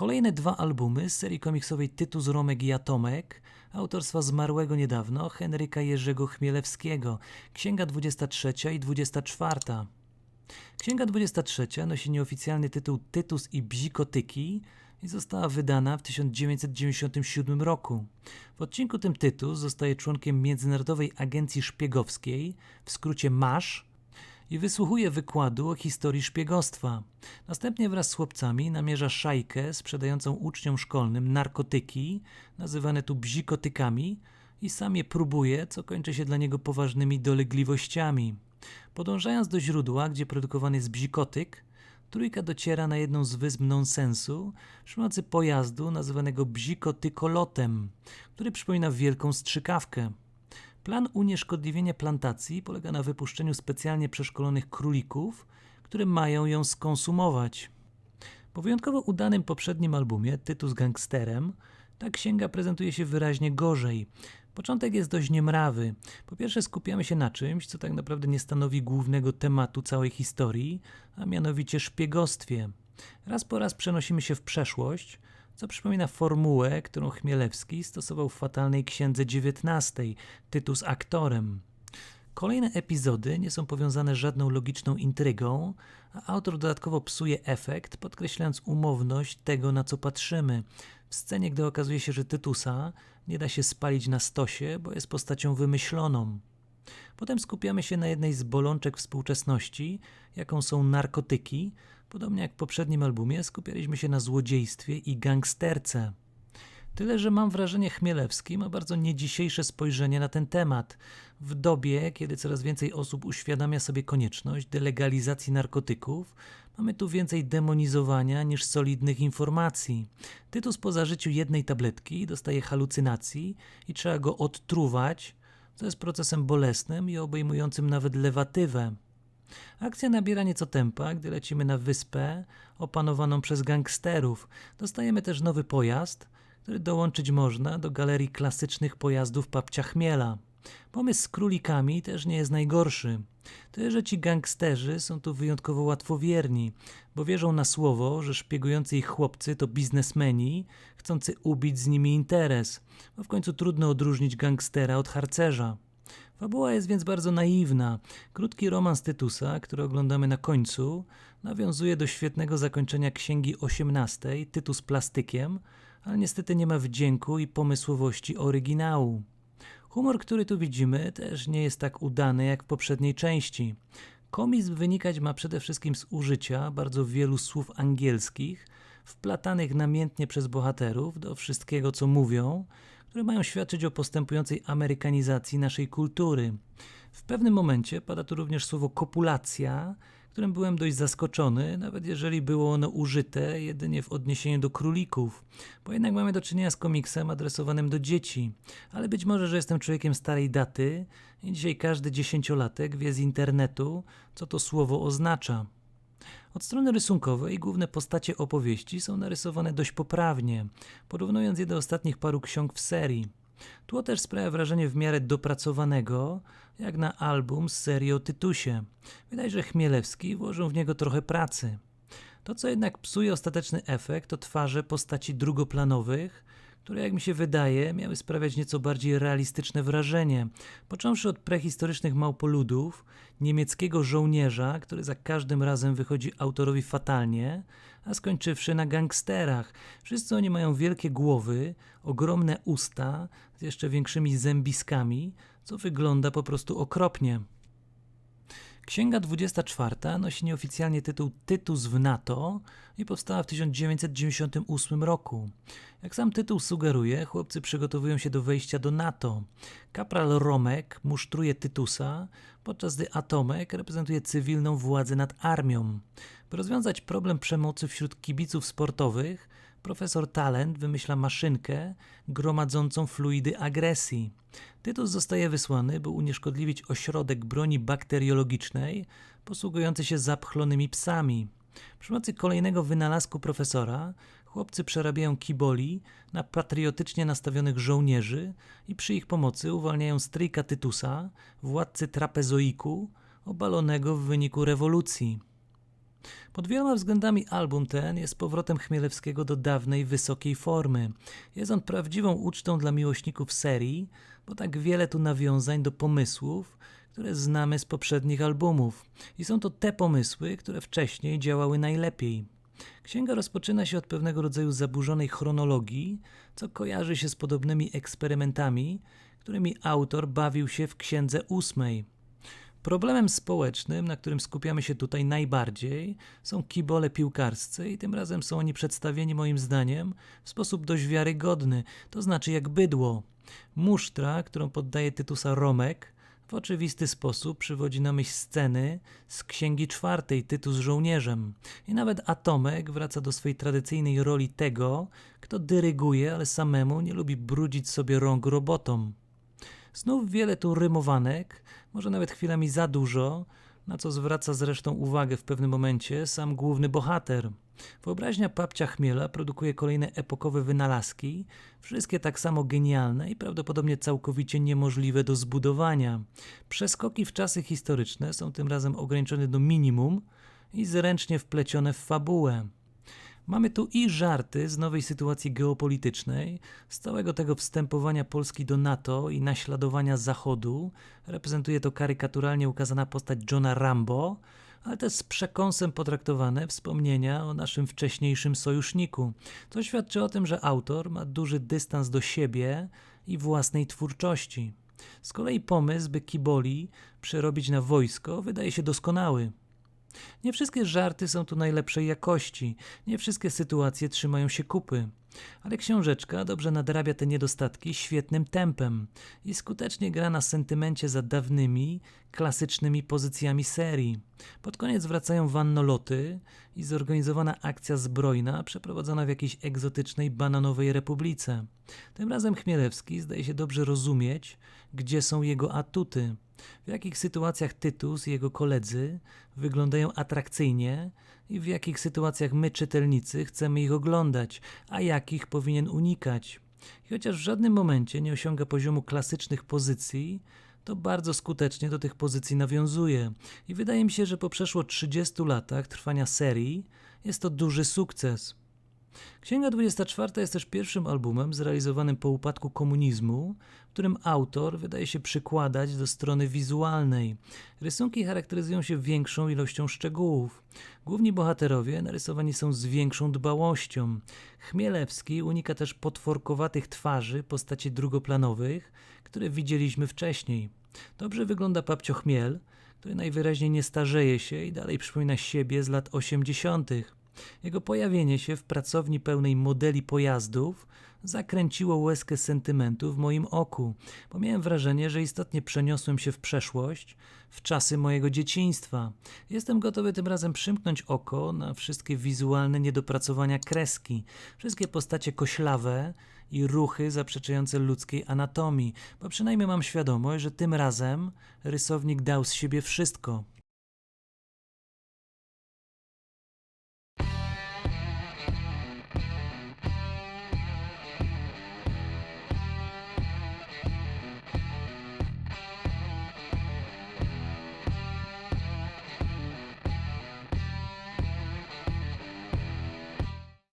Kolejne dwa albumy z serii komiksowej Tytus Romek i Atomek autorstwa zmarłego niedawno Henryka Jerzego Chmielewskiego, Księga 23 i 24. Księga 23 nosi nieoficjalny tytuł Tytus i Bzikotyki i została wydana w 1997 roku. W odcinku tym Tytus zostaje członkiem Międzynarodowej Agencji Szpiegowskiej, w skrócie MASZ, i wysłuchuje wykładu o historii szpiegostwa. Następnie wraz z chłopcami namierza szajkę sprzedającą uczniom szkolnym narkotyki, nazywane tu bzikotykami, i sam je próbuje, co kończy się dla niego poważnymi dolegliwościami. Podążając do źródła, gdzie produkowany jest bzikotyk, trójka dociera na jedną z wysp nonsensu przy pomocy pojazdu nazywanego bzikotykolotem, który przypomina wielką strzykawkę. Plan unieszkodliwienia plantacji polega na wypuszczeniu specjalnie przeszkolonych królików, które mają ją skonsumować. Po wyjątkowo udanym poprzednim albumie, Tytu z gangsterem, ta księga prezentuje się wyraźnie gorzej. Początek jest dość niemrawy. Po pierwsze skupiamy się na czymś, co tak naprawdę nie stanowi głównego tematu całej historii, a mianowicie szpiegostwie. Raz po raz przenosimy się w przeszłość, co przypomina formułę, którą Chmielewski stosował w fatalnej księdze XIX, tytuł z aktorem. Kolejne epizody nie są powiązane żadną logiczną intrygą, a autor dodatkowo psuje efekt, podkreślając umowność tego, na co patrzymy. W scenie, gdy okazuje się, że Tytusa nie da się spalić na stosie, bo jest postacią wymyśloną. Potem skupiamy się na jednej z bolączek współczesności, jaką są narkotyki. Podobnie jak w poprzednim albumie, skupialiśmy się na złodziejstwie i gangsterce. Tyle, że mam wrażenie, Chmielewski ma bardzo niedzisiejsze spojrzenie na ten temat. W dobie, kiedy coraz więcej osób uświadamia sobie konieczność delegalizacji narkotyków, mamy tu więcej demonizowania niż solidnych informacji. Tytus po zażyciu jednej tabletki dostaje halucynacji i trzeba go odtruwać, co jest procesem bolesnym i obejmującym nawet lewatywę. Akcja nabiera nieco tempa, gdy lecimy na wyspę opanowaną przez gangsterów. Dostajemy też nowy pojazd, który dołączyć można do galerii klasycznych pojazdów papcia chmiela. Pomysł z królikami też nie jest najgorszy. To, że ci gangsterzy są tu wyjątkowo łatwowierni, bo wierzą na słowo, że szpiegujący ich chłopcy to biznesmeni, chcący ubić z nimi interes, bo w końcu trudno odróżnić gangstera od harcerza. Fabuła jest więc bardzo naiwna. Krótki romans Tytusa, który oglądamy na końcu, nawiązuje do świetnego zakończenia księgi XVIII, Tytus plastykiem, ale niestety nie ma wdzięku i pomysłowości oryginału. Humor, który tu widzimy, też nie jest tak udany jak w poprzedniej części. Komizm wynikać ma przede wszystkim z użycia bardzo wielu słów angielskich, wplatanych namiętnie przez bohaterów do wszystkiego, co mówią, które mają świadczyć o postępującej amerykanizacji naszej kultury. W pewnym momencie pada tu również słowo kopulacja, którym byłem dość zaskoczony, nawet jeżeli było ono użyte jedynie w odniesieniu do królików, bo jednak mamy do czynienia z komiksem adresowanym do dzieci. Ale być może, że jestem człowiekiem starej daty i dzisiaj każdy dziesięciolatek wie z internetu, co to słowo oznacza. Od strony rysunkowej główne postacie opowieści są narysowane dość poprawnie, porównując je do ostatnich paru ksiąg w serii. Tło też sprawia wrażenie w miarę dopracowanego, jak na album z serii o Tytusie. Wydaje, że Chmielewski włożył w niego trochę pracy. To, co jednak psuje ostateczny efekt, to twarze postaci drugoplanowych, które, jak mi się wydaje, miały sprawiać nieco bardziej realistyczne wrażenie. Począwszy od prehistorycznych małpoludów, niemieckiego żołnierza, który za każdym razem wychodzi autorowi fatalnie, a skończywszy na gangsterach. Wszyscy oni mają wielkie głowy, ogromne usta z jeszcze większymi zębiskami, co wygląda po prostu okropnie. Księga 24 nosi nieoficjalnie tytuł Tytus w NATO i powstała w 1998 roku. Jak sam tytuł sugeruje, chłopcy przygotowują się do wejścia do NATO. Kapral Romek musztruje Tytusa, podczas gdy Atomek reprezentuje cywilną władzę nad armią. By rozwiązać problem przemocy wśród kibiców sportowych, Profesor Talent wymyśla maszynkę gromadzącą fluidy agresji. Tytus zostaje wysłany, by unieszkodliwić ośrodek broni bakteriologicznej posługujący się zapchlonymi psami. Przy pomocy kolejnego wynalazku profesora chłopcy przerabiają kiboli na patriotycznie nastawionych żołnierzy i przy ich pomocy uwalniają stryjka Tytusa, władcy trapezoiku, obalonego w wyniku rewolucji. Pod wieloma względami album ten jest powrotem Chmielewskiego do dawnej, wysokiej formy. Jest on prawdziwą ucztą dla miłośników serii, bo tak wiele tu nawiązań do pomysłów, które znamy z poprzednich albumów. I są to te pomysły, które wcześniej działały najlepiej. Księga rozpoczyna się od pewnego rodzaju zaburzonej chronologii, co kojarzy się z podobnymi eksperymentami, którymi autor bawił się w księdze ósmej. Problemem społecznym, na którym skupiamy się tutaj najbardziej, są kibole piłkarscy i tym razem są oni przedstawieni moim zdaniem w sposób dość wiarygodny, to znaczy jak bydło. Musztra, którą poddaje Tytusa Romek, w oczywisty sposób przywodzi na myśl sceny z Księgi Czwartej Tytus żołnierzem. I nawet Atomek wraca do swojej tradycyjnej roli tego, kto dyryguje, ale samemu nie lubi brudzić sobie rąk robotom. Znów wiele tu rymowanek, może nawet chwilami za dużo, na co zwraca zresztą uwagę w pewnym momencie sam główny bohater. Wyobraźnia papcia Chmiela produkuje kolejne epokowe wynalazki, wszystkie tak samo genialne i prawdopodobnie całkowicie niemożliwe do zbudowania. Przeskoki w czasy historyczne są tym razem ograniczone do minimum i zręcznie wplecione w fabułę. Mamy tu i żarty z nowej sytuacji geopolitycznej, z całego tego wstępowania Polski do NATO i naśladowania Zachodu. Reprezentuje to karykaturalnie ukazana postać Johna Rambo, ale też z przekąsem potraktowane wspomnienia o naszym wcześniejszym sojuszniku. To świadczy o tym, że autor ma duży dystans do siebie i własnej twórczości. Z kolei pomysł, by Kiboli przerobić na wojsko, wydaje się doskonały. Nie wszystkie żarty są tu najlepszej jakości, nie wszystkie sytuacje trzymają się kupy, ale książeczka dobrze nadrabia te niedostatki świetnym tempem i skutecznie gra na sentymencie za dawnymi, klasycznymi pozycjami serii. Pod koniec wracają wannoloty i zorganizowana akcja zbrojna przeprowadzona w jakiejś egzotycznej bananowej republice. Tym razem Chmielewski zdaje się dobrze rozumieć, gdzie są jego atuty w jakich sytuacjach Tytus i jego koledzy wyglądają atrakcyjnie i w jakich sytuacjach my, czytelnicy, chcemy ich oglądać, a jakich powinien unikać. I chociaż w żadnym momencie nie osiąga poziomu klasycznych pozycji, to bardzo skutecznie do tych pozycji nawiązuje. I wydaje mi się, że po przeszło 30 latach trwania serii jest to duży sukces. Księga 24 jest też pierwszym albumem zrealizowanym po upadku komunizmu, w którym autor wydaje się przykładać do strony wizualnej. Rysunki charakteryzują się większą ilością szczegółów. Główni bohaterowie narysowani są z większą dbałością. Chmielewski unika też potworkowatych twarzy postaci drugoplanowych, które widzieliśmy wcześniej. Dobrze wygląda papcio Chmiel, który najwyraźniej nie starzeje się i dalej przypomina siebie z lat 80. Jego pojawienie się w pracowni pełnej modeli pojazdów zakręciło łezkę sentymentu w moim oku, bo miałem wrażenie, że istotnie przeniosłem się w przeszłość, w czasy mojego dzieciństwa. Jestem gotowy tym razem przymknąć oko na wszystkie wizualne niedopracowania kreski, wszystkie postacie koślawe i ruchy zaprzeczające ludzkiej anatomii, bo przynajmniej mam świadomość, że tym razem rysownik dał z siebie wszystko.